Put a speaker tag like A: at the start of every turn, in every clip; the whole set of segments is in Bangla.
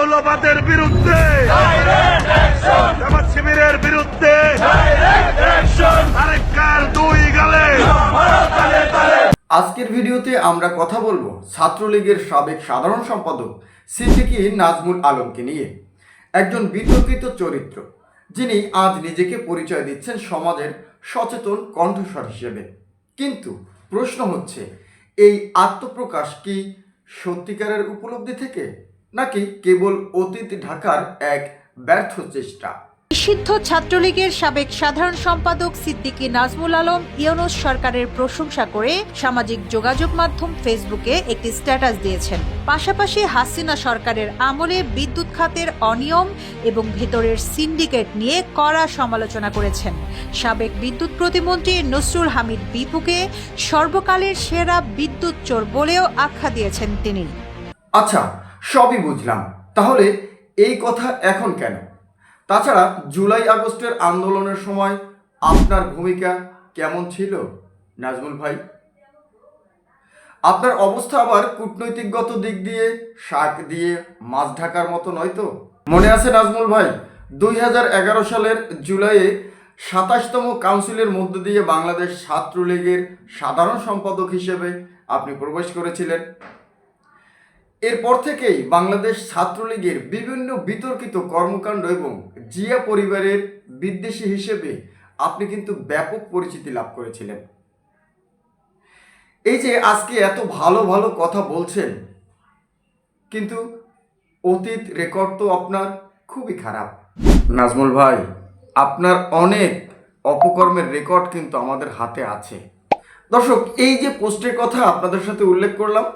A: মৌলবাদের বিরুদ্ধে। শিবিরের বিরুদ্ধে দুই গালে।
B: আজকের ভিডিওতে আমরা কথা বলব ছাত্রলীগের সাবেক সাধারণ সম্পাদক সিদ্দিকী নাজমুল আলমকে নিয়ে। একজন বিতর্কিত চরিত্র, যিনি আজ নিজেকে পরিচয় দিচ্ছেন সমাজের সচেতন কণ্ঠস্বর হিসেবে। কিন্তু প্রশ্ন হচ্ছে, এই আত্মপ্রকাশ কি সত্যিকারের উপলব্ধি থেকে? নাকি কেবল অতীত ঢাকার এক ব্যর্থ চেষ্টা?
C: নিষিদ্ধ ছাত্রলীগের সাবেক সাধারণ সম্পাদক সিদ্দিকী নাজমুল আলম ইউনুস সরকারের প্রশংসা করে সামাজিক যোগাযোগ মাধ্যম ফেসবুকে একটি স্ট্যাটাস দিয়েছেন। পাশাপাশি হাসিনা সরকারের আমলে বিদ্যুৎ খাতের অনিয়ম এবং ভেতরের সিন্ডিকেট নিয়ে কড়া সমালোচনা করেছেন। সাবেক বিদ্যুৎ প্রতিমন্ত্রী নসরুল হামিদ বিপুকে সর্বকালের সেরা বিদ্যুৎ চোর বলেও আখ্যা দিয়েছেন তিনি।
B: আচ্ছা সবই বুঝলাম। তাহলে এই কথা এখন কেন? তাছাড়া জুলাই আগস্টের আন্দোলনের সময় আপনার ভূমিকা কেমন ছিল, নাজমুল ভাই? আপনার অবস্থা আবার কূটনৈতিকগত দিক দিয়ে, শাক দিয়ে, মাছ ঢাকার মতো নয় তো? মনে আছে নাজমুল ভাই, দুই হাজার এগারো সালের জুলাইয়ে সাতাশতম কাউন্সিলের মধ্য দিয়ে বাংলাদেশ ছাত্রলীগের সাধারণ সম্পাদক হিসেবে আপনি প্রবেশ করেছিলেন। এরপর থেকেই বাংলাদেশ ছাত্রলীগের বিভিন্ন বিতর্কিত কর্মকাণ্ড এবং জিয়া পরিবারের বিদ্বেষী হিসেবে আপনি কিন্তু ব্যাপক পরিচিতি লাভ করেছিলেন। এই যে আজকে এত ভালো ভালো কথা বলছেন, কিন্তু অতীত রেকর্ড তো আপনার খুবই খারাপ। নাজমুল ভাই, আপনার অনেক অপকর্মের রেকর্ড কিন্তু আমাদের হাতে আছে। দর্শক, এই যে পোস্টের কথা আপনাদের সাথে উল্লেখ করলাম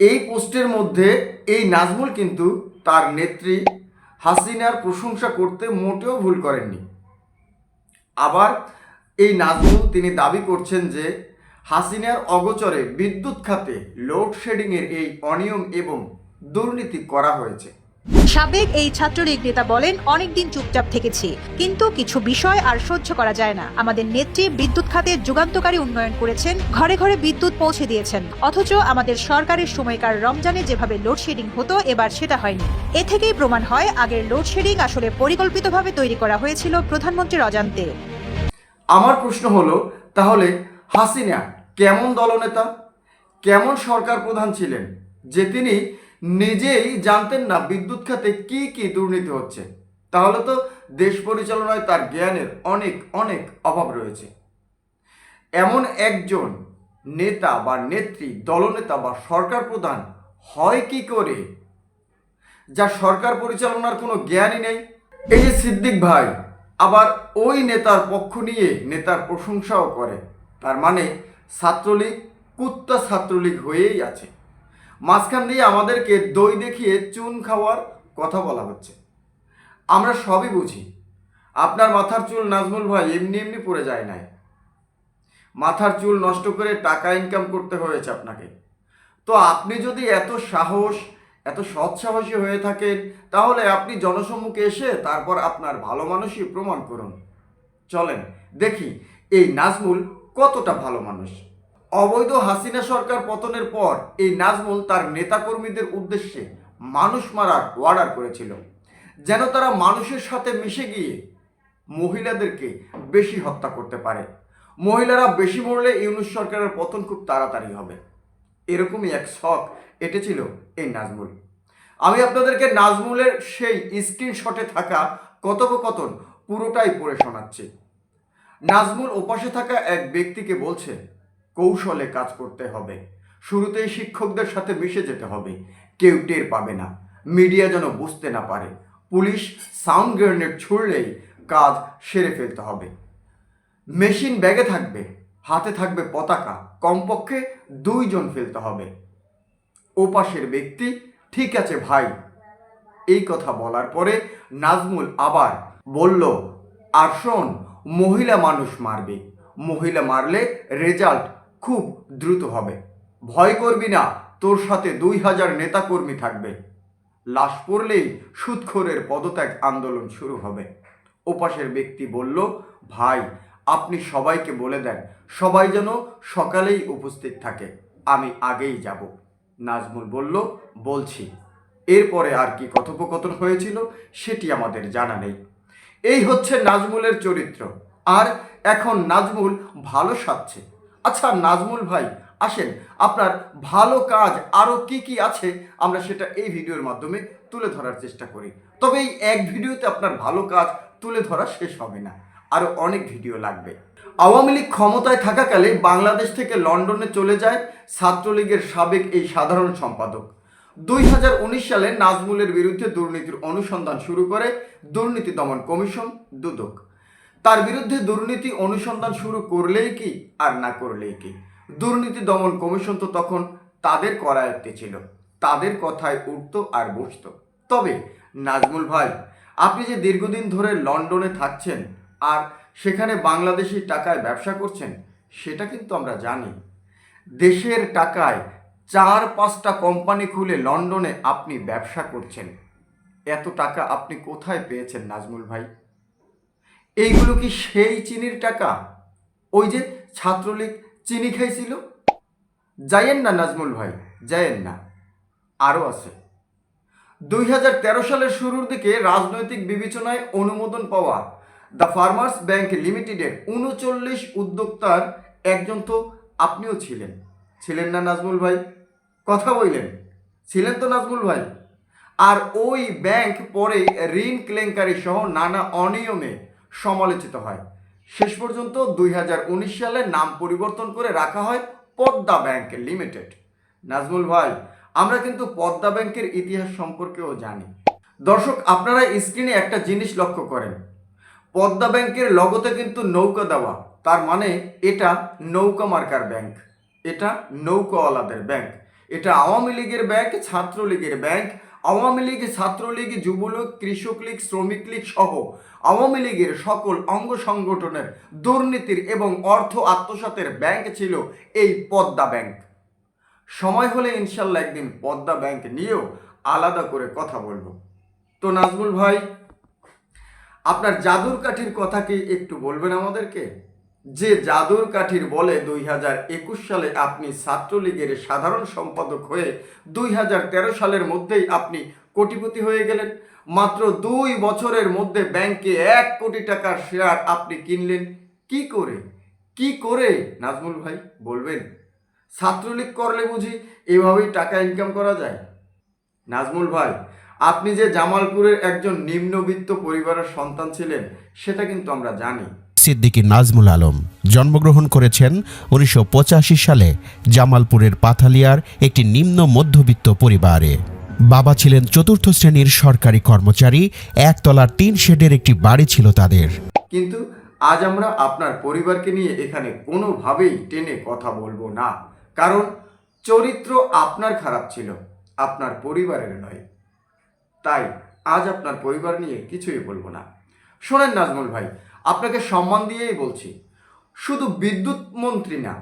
B: এই পোস্টের মধ্যে এই নাজমুল কিন্তু তার নেত্রী হাসিনার প্রশংসা করতে মোটেও ভুল করেননি। আবার এই নাজমুল তিনি দাবি করছেন যে হাসিনার অগোচরে বিদ্যুৎ খাতে লোডশেডিংয়ের এই অনিয়ম এবং দুর্নীতি করা হয়েছে।
C: সাবেক এই ছাত্রলীগ নেতা বলেন, অনেকদিন চুপচাপ থেকেছি, কিন্তু কিছু বিষয় আর সহ্য করা যায় না। আমাদের নেত্রী বিদ্যুৎ খাতে যুগান্তকারী উন্নয়ন করেছেন, ঘরে ঘরে বিদ্যুৎ পৌঁছে দিয়েছেন। অথচ আমাদের সরকারের সময়কার রমজানে যেভাবে লোডশেডিং হতো, এবার সেটা হয়নি। এ থেকেই প্রমাণ হয়, আগের লোডশেডিং আসলে পরিকল্পিতভাবে তৈরি করা হয়েছিল প্রধানমন্ত্রীর অজান্তে।
B: আমার প্রশ্ন হলো, তাহলে হাসিনা কেমন দলনেতা? কেমন সরকার প্রধান ছিলেন, যে তিনি নিজেই জানতেন না বিদ্যুৎ খাতে কি কি দুর্নীতি হচ্ছে। তাহলে তো দেশ পরিচালনায় তার জ্ঞানের অনেক অনেক অভাব রয়েছে। এমন একজন নেতা বা নেত্রী, দলনেতা বা সরকার প্রধান হয় কি করে, যা সরকার পরিচালনার কোনো জ্ঞানই নেই? এই যে সিদ্দিক ভাই আবার ওই নেতার পক্ষ নিয়ে নেতার প্রশংসাও করে। তার মানে ছাত্রলীগ কুত্তা ছাত্রলীগ হয়েই আছে। মাঝখান দিয়ে আমাদেরকে দই দেখিয়ে চুন খাওয়ার কথা বলা হচ্ছে। আমরা সবই বুঝি, আপনার মাথার চুল নাজমুল ভাই এমনি এমনি পড়ে যায় নাই। মাথার চুল নষ্ট করে টাকা ইনকাম করতে হয়েছে আপনাকে। তো আপনি যদি এত সাহস, এত সৎসাহসী হয়ে থাকেন, তাহলে আপনি জনসম্মুখে এসে তারপর আপনার ভালো মানুষই প্রমাণ করুন। চলেন দেখি এই নাজমুল কতটা ভালো মানুষ। অবৈধ হাসিনা সরকার পতনের পর এই নাজমুল তার নেতাকর্মীদের উদ্দেশ্যে মানুষ মারার অর্ডার করেছিল। যেন তারা মানুষের সাথে মিশে গিয়ে মহিলাদেরকে বেশি হত্যা করতে পারে। মহিলারা বেশি মরলে ইউনুস সরকারের পতন খুব তাড়াতাড়ি হবে। এরকমই এক শখ এটেছিল এই নাজমুল। আমি আপনাদেরকে নাজমুলের সেই স্ক্রিনশটে থাকা কথোপকথন পুরোটাই পড়ে শোনাচ্ছি। নাজমুল ওপাশে থাকা এক ব্যক্তিকে বলছে কৌশলে কাজ করতে হবে। শুরুতেই শিক্ষকদের সাথে মিশে যেতে হবে। কেউ টের পাবে না। মিডিয়া যেন বুঝতে না পারে। পুলিশ সাউন্ড গ্রেনেড ছুড়লেই কাজ সেরে ফেলতে হবে। মেশিন ব্যাগে থাকবে। হাতে থাকবে পতাকা। কমপক্ষে দুইজন ফেলতে হবে। ওপাশের ব্যক্তি, ঠিক আছে ভাই। এই কথা বলার পরে নাজমুল আবার বলল, আর শোন, মহিলা মানুষ মারবে। মহিলা মারলে রেজাল্ট খুব দ্রুত হবে। ভয় করবি না, তোর সাথে দুই হাজার নেতাকর্মী থাকবে। লাশ পড়লেই সুৎখোরের পদত্যাগ আন্দোলন শুরু হবে। ওপাশের ব্যক্তি বলল, ভাই, আপনি সবাইকে বলে দেন, সবাই যেন সকালেই উপস্থিত থাকে, আমি আগেই যাব। নাজমুল বলল, বলছি। এরপরে আর কি কথোপকথন হয়েছিল সেটি আমাদের জানা নেই। এই হচ্ছে নাজমুলের চরিত্র। আর এখন নাজমুল ভালো সাজছে। আচ্ছা নাজমুল ভাই, আসেন। আপনার ভালো কাজ আরও কি কি আছে আমরা সেটা এই ভিডিওর মাধ্যমে তুলে ধরার চেষ্টা করি। তবে এই এক ভিডিওতে আপনার ভালো কাজ তুলে ধরা শেষ হবে না। আরও অনেক ভিডিও লাগবে। আওয়ামী লীগ ক্ষমতায় থাকাকালে বাংলাদেশ থেকে লন্ডনে চলে যায় ছাত্রলীগের সাবেক এই সাধারণ সম্পাদক। দুই হাজার উনিশ সালে নাজমুলের বিরুদ্ধে দুর্নীতির অনুসন্ধান শুরু করে দুর্নীতি দমন কমিশন, দুদক। তার বিরুদ্ধে দুর্নীতি অনুসন্ধান শুরু করলেই কি আর না করলেই কি? দুর্নীতি দমন কমিশন তো তখন তাদের করায়ত্তে ছিল। তাদের কথায় উঠত আর বসত। তবে, নাজমুল ভাই, আপনি যে দীর্ঘদিন ধরে লন্ডনে থাকছেন আর সেখানে বাংলাদেশি টাকায় ব্যবসা করছেন, সেটা কিন্তু আমরা জানি। দেশের টাকায় চার পাঁচটা কোম্পানি খুলে লন্ডনে আপনি ব্যবসা করছেন। এত টাকা আপনি কোথায় পেয়েছেন নাজমুল ভাই? এইগুলো কি সেই চিনির টাকা? ওই যে ছাত্রলীগ চিনি খাইছিল? যাইয়েন না নাজমুল ভাই, যাইয়েন না। আরও আছে। দুই হাজার তেরো সালের শুরুর দিকে রাজনৈতিক বিবেচনায় অনুমোদন পাওয়া দ্য ফার্মার্স ব্যাংক লিমিটেডের উনচল্লিশ উদ্যোক্তার একজন তো আপনিও ছিলেন। ছিলেন না নাজমুল ভাই? কথা বললেন। ছিলেন তো নাজমুল ভাই। আর ওই ব্যাংক পরে ঋণ কেলেঙ্কারি সহ নানা অনিয়মে সমালোচিত হয়। শেষ পর্যন্ত দুই হাজার উনিশ সালে নাম পরিবর্তন করে রাখা হয় পদ্মা ব্যাংক লিমিটেড। নাজমুল ভাই, আমরা কিন্তু পদ্মা ব্যাংকের ইতিহাস সম্পর্কেও জানি। দর্শক, আপনারা স্ক্রিনে একটা জিনিস লক্ষ্য করেন। পদ্মা ব্যাংকের লগতে কিন্তু নৌকা দেওয়া, তার মানে এটা নৌকা মার্কার ব্যাংক। এটা নৌকাওয়ালাদের ব্যাংক। এটা আওয়ামী লীগের ব্যাংক, ছাত্রলীগের ব্যাংক আওয়ামী লীগ, ছাত্রলীগ, যুবলীগ, কৃষক লীগ, শ্রমিক লীগ সহ আওয়ামী লীগের সকল অঙ্গ সংগঠনের দুর্নীতির এবং অর্থ আত্মসাতের ব্যাংক ছিল এই পদ্মা ব্যাংক। সময় হলে ইনশাল্লাহ একদিন পদ্মা ব্যাংক নিয়েও আলাদা করে কথা বলব। তো নাজমুল ভাই, আপনার জাদুর কাঠির কথা কি একটু বলবেন আমাদেরকে? যে জাদুর কাঠির বলে দুই হাজার একুশ সালে আপনি ছাত্রলীগের সাধারণ সম্পাদক হয়ে দুই হাজার তেরো সালের মধ্যেই আপনি কোটিপতি হয়ে গেলেন। মাত্র দুই বছরের মধ্যে ব্যাংকে এক কোটি টাকার শেয়ার আপনি কিনলেন। কি করে? কি করে? নাজমুল ভাই, বলবেন। ছাত্রলীগ করলে বুঝি এভাবেই টাকা ইনকাম করা যায়? নাজমুল ভাই, আপনি যে জামালপুরের একজন নিম্নবিত্ত পরিবারের সন্তান ছিলেন, সেটা কিন্তু আমরা জানি।
D: সিদ্দিকী নাজমুল আলম। জন্মগ্রহণ করেছেন উনিশশো পঁচাশি সালে জামালপুরের পাথালিয়ার একটি নিম্ন মধ্যবিত্ত পরিবারে। বাবা ছিলেন চতুর্থ শ্রেণির সরকারি কর্মচারী, একতলার তিন শেডের একটি বাড়ি ছিল তাদের।
B: কিন্তু আজ আমরা আপনার পরিবারকে নিয়ে এখানে কোনোভাবেই টেনে কথা বলব না। কারণ চরিত্র আপনার খারাপ ছিল, আপনার পরিবারের নয়। তাই আজ আপনার পরিবার নিয়ে কিছুই বলব না। শোনেন নাজমুল ভাই আপনাকে সম্মান দিয়েই বলছি। শুধু বিদ্যুৎ মন্ত্রী না,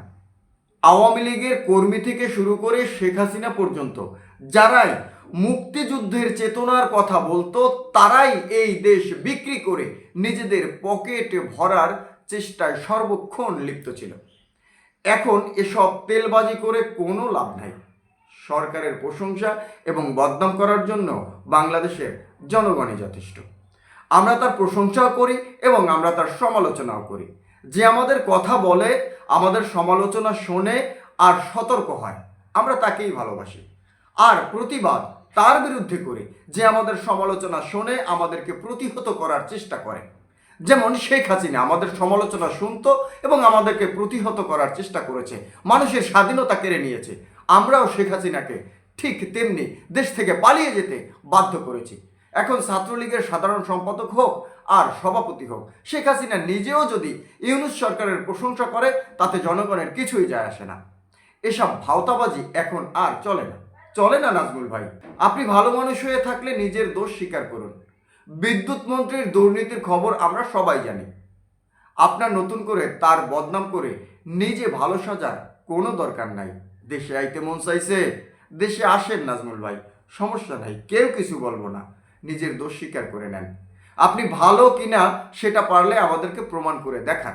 B: আওয়ামী লীগের কর্মী থেকে শুরু করে শেখ হাসিনা পর্যন্ত, যারাই মুক্তিযুদ্ধের চেতনার কথা বলতো, তারাই এই দেশ বিক্রি করে নিজেদের পকেট ভরার চেষ্টায় সর্বক্ষণ লিপ্ত ছিল। এখন এসব তেলবাজি করে কোনো লাভ নাই। সরকারের প্রশংসা এবং বদনাম করার জন্য বাংলাদেশের জনগণই যথেষ্ট। আমরা তার প্রশংসাও করি এবং আমরা তার সমালোচনাও করি। যে আমাদের কথা বলে, আমাদের সমালোচনা শোনে আর সতর্ক হয়, আমরা তাকেই ভালোবাসি। আর প্রতিবাদ তার বিরুদ্ধে করে, যে আমাদের সমালোচনা শোনে, আমাদেরকে প্রতিহত করার চেষ্টা করে। যেমন শেখ হাসিনা আমাদের সমালোচনা শুনত এবং আমাদেরকে প্রতিহত করার চেষ্টা করেছে, মানুষের স্বাধীনতা কেড়ে নিয়েছে। আমরাও শেখ হাসিনাকে ঠিক তেমনি দেশ থেকে পালিয়ে যেতে বাধ্য করেছি। এখন ছাত্রলীগের সাধারণ সম্পাদক হোক আর সভাপতি হোক, শেখ হাসিনা নিজেও যদি ইউনুস সরকারের প্রশংসা করে, তাতে জনগণের কিছুই যায় আসে না। এসব ভাওতাবাজি এখন আর চলে না। চলে না নাজমুল ভাই। আপনি ভালো মানুষ হয়ে থাকলে নিজের দোষ স্বীকার করুন। বিদ্যুৎ মন্ত্রীর দুর্নীতির খবর আমরা সবাই জানি। আপনার নতুন করে তার বদনাম করে নিজে ভালো সাজার কোনো দরকার নাই। দেশে আইতে মন চাইছে, দেশে আসেন নাজমুল ভাই। সমস্যা নাই, কেউ কিছু বলব না। নিজের দোষ স্বীকার করে নেন। আপনি ভালো কিনা সেটা পারলে আমাদেরকে প্রমাণ করে দেখান।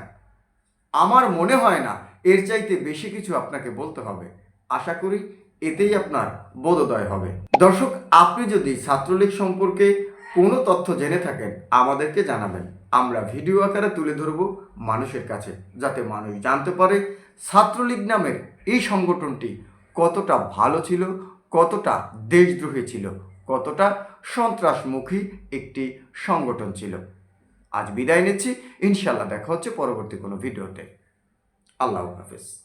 B: আমার মনে হয় না এর চাইতে বেশি কিছু আপনাকে বলতে হবে। আশা করি এতেই আপনার বোধোদয় হবে। দর্শক, আপনি যদি ছাত্রলীগ সম্পর্কে কোনো তথ্য জেনে থাকেন, আমাদেরকে জানাবেন। আমরা ভিডিও আকারে তুলে ধরব মানুষের কাছে, যাতে মানুষ জানতে পারে ছাত্রলীগ নামের এই সংগঠনটি কতটা ভালো ছিল, কতটা দেশদ্রোহী ছিল। কতটা সন্ত্রাসমুখী একটি সংগঠন ছিল। আজ বিদায় নিচ্ছি। ইনশাল্লাহ দেখা হচ্ছে পরবর্তী কোনো ভিডিওতে। আল্লাহ হাফেজ।